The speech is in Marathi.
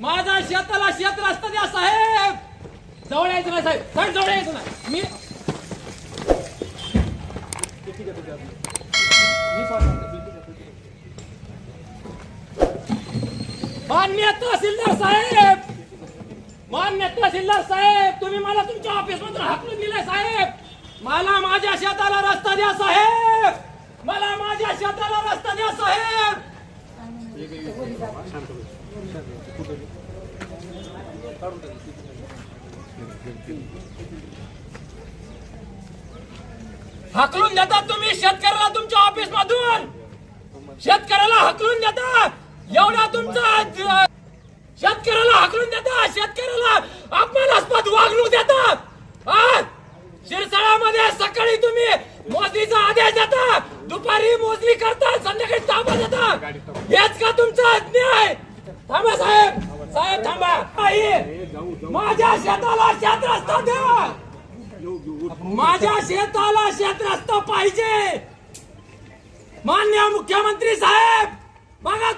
माझा शेताला शेत रस्ता द्या साहेब. जवळ यायचं नाही साहेब. साहेब जवळ यायचं नाही. मी मान्य तहसीलदार साहेब. मान्य तहसीलदार साहेब. तुम्ही मला तुमच्या ऑफिस मधून हाकलून दिले साहेब. मला माझ्या शेताला रस्ता द्या साहेब. मला माझ्या शेताला रस्ता द्या साहेब. हकलून देतात तुम्ही शेतकऱ्याला तुमच्या ऑफिस मधून. शेतकऱ्याला हकलून देता एवढा तुमचा शेतकऱ्याला हकलून देता शेतकऱ्याला अपमानास्पद वागणूक देतात. शिरसाळ्यामध्ये सकाळी तुम्ही दुपारी मोजणी करता संध्याकाळी ताबा देता. हेच का तुमचा न्याय थांबा साहेब. साहेब थांबा. माझ्या शेताला शेत रस्ता द्या. माझ्या शेताला शेत रस्ता पाहिजे. मान्य मुख्यमंत्री साहेब बघा